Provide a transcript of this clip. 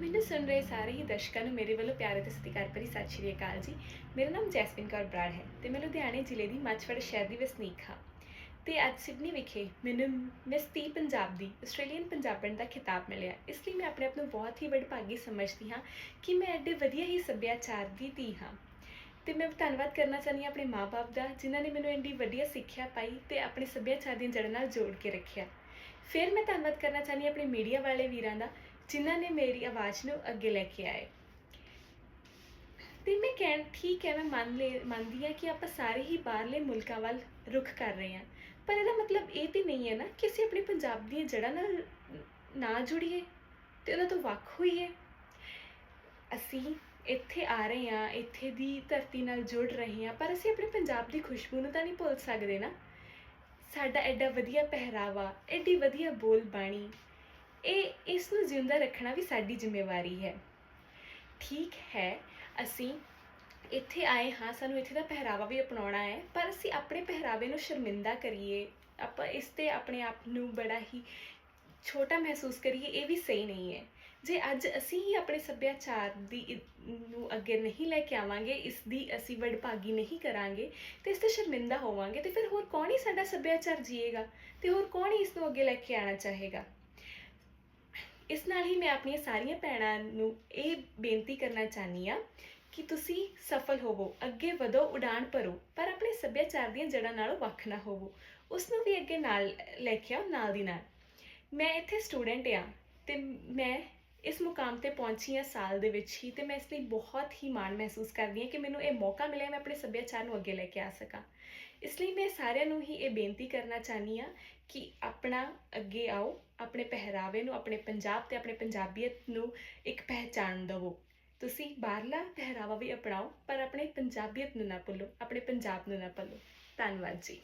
ਮੈਨੂੰ ਸੁਣ ਰਹੇ ਸਾਰੇ ਹੀ ਦਰਸ਼ਕਾਂ ਨੂੰ ਮੇਰੇ ਵੱਲੋਂ ਪਿਆਰ ਅਤੇ ਸਤਿਕਾਰ ਭਰੀ ਸਤਿ ਸ਼੍ਰੀ ਅਕਾਲ ਜੀ। ਮੇਰਾ ਨਾਮ ਜੈਸਮਿਨ ਕੌਰ ਬਰਾੜ ਹੈ ਤੇ ਮੈਂ ਲੁਧਿਆਣੇ ਜ਼ਿਲ੍ਹੇ ਦੀ ਮੱਛਵੜ ਸ਼ਹਿਰ ਦੀ ਵਸਨੀਕ ਹਾਂ। ਤੇ ਅੱਜ ਸਿਡਨੀ ਵਿਖੇ ਮੈਨੂੰ ਮਿਸ ਤੀ ਪੰਜਾਬ ਦੀ, ਆਸਟ੍ਰੇਲੀਅਨ ਪੰਜਾਬਣ ਦਾ ਖਿਤਾਬ ਮਿਲਿਆ। ਇਸ ਲਈ ਮੈਂ ਆਪਣੇ ਆਪ ਨੂੰ ਬਹੁਤ ਹੀ ਵਡਭਾਗੀ ਸਮਝਦੀ ਹਾਂ ਕਿ ਮੈਂ ਐਡੇ ਵਧੀਆ ਹੀ ਸੱਭਿਆਚਾਰ ਦੀ ਧੀ ਹਾਂ। ਤੇ ਮੈਂ ਧੰਨਵਾਦ ਕਰਨਾ ਚਾਹੁੰਦੀ ਹਾਂ ਆਪਣੇ ਮਾਪੇ ਦਾ, ਜਿਨ੍ਹਾਂ ਨੇ ਮੈਨੂੰ ਇੰਨੀ ਵਧੀਆ ਸਿੱਖਿਆ ਪਾਈ ਤੇ ਆਪਣੇ ਸੱਭਿਆਚਾਰ ਦੀਆਂ ਜੜ੍ਹਾਂ ਨਾਲ ਜੋੜ ਕੇ ਰੱਖਿਆ। ਫਿਰ ਮੈਂ ਧੰਨਵਾਦ ਕਰਨਾ ਚਾਹੁੰਦੀ ਹਾਂ ਆਪਣੇ ਮੀਡੀਆ ਵਾਲੇ ਵੀਰਾਂ ਦਾ ਜਿਨ੍ਹਾਂ ਨੇ ਮੇਰੀ ਆਵਾਜ਼ ਨੂੰ ਅੱਗੇ ਲੈ ਕੇ ਆਏ। ਤੇ ਮੈਂ ਕਹਿਣ, ਠੀਕ ਹੈ, ਮੈਂ ਮੰਨ ਲੈ, ਮੰਨਦੀ ਹਾਂ ਕਿ ਆਪਾਂ ਸਾਰੇ ਹੀ ਬਾਹਰਲੇ ਮੁਲਕਾਂ ਵੱਲ ਰੁਖ ਕਰ ਰਹੇ ਹਾਂ। ਪਰ ਇਹਦਾ ਮਤਲਬ ਇਹ ਤੇ ਨਹੀਂ ਹੈ ਨਾ ਕਿ ਅਸੀਂ ਆਪਣੇ ਪੰਜਾਬ ਦੀਆਂ ਜੜ੍ਹਾਂ ਨਾਲ ਨਾ ਜੁੜੀਏ ਤੇ ਉਹਨਾਂ ਤੋਂ ਵੱਖ ਹੋਈਏ। ਅਸੀਂ ਇੱਥੇ ਆ ਰਹੇ ਹਾਂ, ਇੱਥੇ ਦੀ ਧਰਤੀ ਨਾਲ ਜੁੜ ਰਹੇ ਹਾਂ, ਪਰ ਅਸੀਂ ਆਪਣੇ ਪੰਜਾਬ ਦੀ ਖੁਸ਼ਬੂ ਨੂੰ ਤਾਂ ਨਹੀਂ ਭੁੱਲ ਸਕਦੇ ਨਾ। ਸਾਡਾ ਐਡਾ ਵਧੀਆ ਪਹਿਰਾਵਾ, ਐਡੀ ਵਧੀਆ ਬੋਲ ਬਾਣੀ ਇਹ ਇਸ ਨੂੰ ਜਿਉਂਦਾ ਰੱਖਣਾ ਵੀ ਸਾਡੀ ਜ਼ਿੰਮੇਵਾਰੀ ਹੈ। ਠੀਕ ਹੈ, ਅਸੀਂ ਇੱਥੇ ਆਏ ਹਾਂ, ਸਾਨੂੰ ਇੱਥੇ ਦਾ ਪਹਿਰਾਵਾ ਵੀ ਅਪਣਾਉਣਾ ਹੈ, ਪਰ ਅਸੀਂ ਆਪਣੇ ਪਹਿਰਾਵੇ ਨੂੰ ਸ਼ਰਮਿੰਦਾ ਕਰੀਏ। ਆਪਾਂ ਇਸ ਤੇ ਆਪਣੇ ਆਪ ਨੂੰ ਬੜਾ ਹੀ ਛੋਟਾ ਮਹਿਸੂਸ ਕਰੀਏ, ਇਹ ਵੀ ਸਹੀ ਨਹੀਂ ਹੈ। ਜੇ ਅੱਜ ਅਸੀਂ ਹੀ ਆਪਣੇ ਸੱਭਿਆਚਾਰ ਦੀ ਨੂੰ ਅੱਗੇ ਨਹੀਂ ਲੈ ਕੇ ਆਵਾਂਗੇ, ਇਸ ਦੀ ਅਸੀਂ ਵਡਭਾਗੀ ਨਹੀਂ ਕਰਾਂਗੇ, ਤੇ ਇਸ ਤੇ ਸ਼ਰਮਿੰਦਾ ਹੋਵਾਂਗੇ, ਤੇ ਫਿਰ ਹੋਰ ਕੌਣ ਹੀ ਸਾਡਾ ਸੱਭਿਆਚਾਰ ਜੀਏਗਾ? ਤੇ ਹੋਰ ਕੌਣ ਹੀ ਇਸ ਨੂੰ ਅੱਗੇ ਲੈ ਕੇ ਆਣਾ ਚਾਹੇਗਾ? ਇਸ ਨਾਲ ਹੀ ਮੈਂ ਆਪਣੀਆਂ ਸਾਰੀਆਂ ਭੈਣਾਂ ਨੂੰ ਇਹ ਬੇਨਤੀ ਕਰਨਾ ਚਾਹਨੀ ਆ ਕਿ ਤੁਸੀਂ ਸਫਲ ਹੋਵੋ, ਅੱਗੇ ਵਧੋ, ਉਡਾਨ ਭਰੋ, ਪਰ ਆਪਣੇ ਸੱਭਿਆਚਾਰ ਦੀਆਂ ਜੜ੍ਹਾਂ ਨਾਲੋਂ ਵੱਖ ਨਾ ਹੋਵੋ। ਉਸ ਨੂੰ ਵੀ ਅੱਗੇ ਨਾਲ ਲੈ ਕੇ ਆਓ, ਨਾਲ ਦੀ ਨਾਲ। ਮੈਂ ਇੱਥੇ ਸਟੂਡੈਂਟ ਆ ਤੇ ਮੈਂ ਇਸ ਮੁਕਾਮ ਤੇ ਪਹੁੰਚੀ ਹਾਂ ਸਾਲ ਦੇ ਵਿੱਚ ਹੀ ਤੇ ਮੈਂ ਇਸ ਲਈ ਬਹੁਤ ਹੀ ਮਾਣ ਮਹਿਸੂਸ ਕਰਦੀ ਹਾਂ ਕਿ ਮੈਨੂੰ ਇਹ ਮੌਕਾ ਮਿਲਿਆ ਮੈਂ ਆਪਣੇ ਸੱਭਿਆਚਾਰ ਨੂੰ ਅੱਗੇ ਲੈ ਕੇ ਆ ਸਕਾਂ। ਇਸ ਲਈ ਮੈਂ ਸਾਰਿਆਂ ਨੂੰ ਹੀ ਇਹ ਬੇਨਤੀ ਕਰਨਾ ਚਾਹਨੀ ਆ ਕਿ ਆਪਣਾ ਅੱਗੇ ਆਓ, ਆਪਣੇ ਪਹਿਰਾਵੇ ਨੂੰ, ਆਪਣੇ ਪੰਜਾਬ ਤੇ ਆਪਣੇ ਪੰਜਾਬੀਅਤ ਨੂੰ ਇੱਕ ਪਹਿਚਾਣ ਦਿਵੋ। ਤੁਸੀਂ ਬਾਹਰਲਾ ਪਹਿਰਾਵਾ ਵੀ ਅਪਣਾਓ, ਪਰ ਆਪਣੇ ਪੰਜਾਬੀਅਤ ਨੂੰ ਨਾ ਭੁੱਲੋ, ਆਪਣੇ ਪੰਜਾਬ ਨੂੰ ਨਾ ਭੁੱਲੋ। ਧੰਨਵਾਦ ਜੀ।